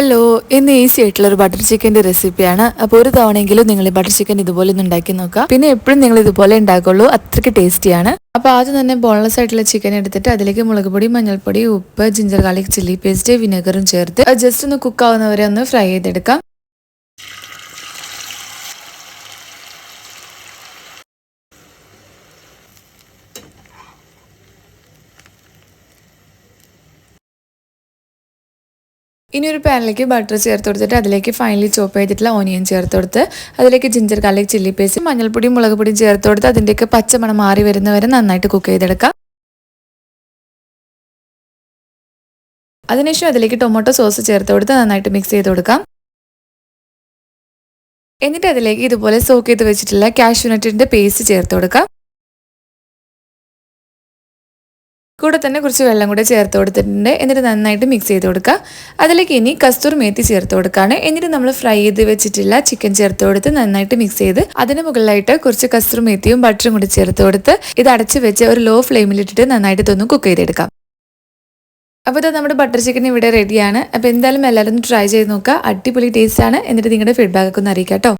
Hello ഇന്ന് easy ആയിട്ടുള്ള ഒരു ബട്ടർ ചിക്കന്റെ റെസിപ്പിയാണ് അപ്പോൾ ഒരു തവണയെങ്കിലും നിങ്ങൾ ഈ ബട്ടർ ചിക്കൻ ഇതുപോലെ ഒന്ന് ഉണ്ടാക്കി നോക്കുക. പിന്നെ എപ്പോഴും നിങ്ങൾ ഇതുപോലെ ഉണ്ടാക്കുള്ളൂ. അത്രയ്ക്ക് ടേസ്റ്റിയാണ് അപ്പോൾ ആദ്യം തന്നെ ബോൺലെസ് ആയിട്ടുള്ള ചിക്കൻ എടുത്തിട്ട് അതിലേക്ക് മുളകുപൊടി മഞ്ഞൾപ്പൊടി ഉപ്പ് ജിഞ്ചർ ഗാർലിക് ചില്ലി പേസ്റ്റ് വിനെഗറും ചേർത്ത് ജസ്റ്റ് ഒന്ന് കുക്ക് ആവുന്നവരെ ഒന്ന് ഫ്രൈ ചെയ്തെടുക്കാം. ഇനി ഒരു പാനിലേക്ക് ബട്ടർ ചേർത്ത് കൊടുത്തിട്ട് അതിലേക്ക് ഫൈനലി ചോപ്പ് ചെയ്തിട്ടുള്ള ഓനിയൻ ചേർത്ത് കൊടുത്ത് അതിലേക്ക് ജിഞ്ചർ ഗാർലിക് ചില്ലി പേസ്റ്റ് മഞ്ഞൾപ്പൊടിയും മുളക് പൊടിയും ചേർത്ത് കൊടുത്ത് അതിന്റെയൊക്കെ പച്ചമണം മാറി വരുന്നവരെ നന്നായിട്ട് കുക്ക് ചെയ്തെടുക്കാം. അതിനുശേഷം അതിലേക്ക് ടൊമാറ്റോ സോസ് ചേർത്ത് കൊടുത്ത് നന്നായിട്ട് മിക്സ് ചെയ്ത് കൊടുക്കാം. എന്നിട്ട് അതിലേക്ക് ഇതുപോലെ സോക്ക് ചെയ്ത് വെച്ചിട്ടുള്ള കാഷ്യൂനട്ടിന്റെ പേസ്റ്റ് ചേർത്ത് കൊടുക്കാം. കൂടെ തന്നെ കുറച്ച് വെള്ളം കൂടെ ചേർത്ത് കൊടുത്തിട്ടുണ്ട്. എന്നിട്ട് നന്നായിട്ട് മിക്സ് ചെയ്ത് കൊടുക്കുക. അതിലേക്ക് ഇനി കസ്തൂർ മേത്തി ചേർത്ത് കൊടുക്കുകയാണ്. എന്നിട്ട് നമ്മൾ ഫ്രൈ ചെയ്ത് വെച്ചിട്ടില്ല ചിക്കൻ ചേർത്ത് കൊടുത്ത് നന്നായിട്ട് മിക്സ് ചെയ്ത് അതിന് മുകളിലായിട്ട് കുറച്ച് കസ്തൂർ മേത്തിയും ബട്ടറും കൂടി ചേർത്ത് കൊടുത്ത് ഇത് അടച്ച് വെച്ച് ഒരു ലോ ഫ്ലെയിമിലിട്ടിട്ട് നന്നായിട്ട് തൊന്നും കുക്ക് ചെയ്തെടുക്കാം. അപ്പോൾ ഇത് നമ്മുടെ ബട്ടർ ചിക്കൻ ഇവിടെ റെഡിയാണ് അപ്പോൾ എന്തായാലും എല്ലാവരും ട്രൈ ചെയ്ത് നോക്കുക. അടിപൊളി ടേസ്റ്റ് ആണ്. എന്നിട്ട് നിങ്ങളുടെ ഫീഡ്ബാക്ക് ഒന്ന് അറിയിക്കാം കേട്ടോ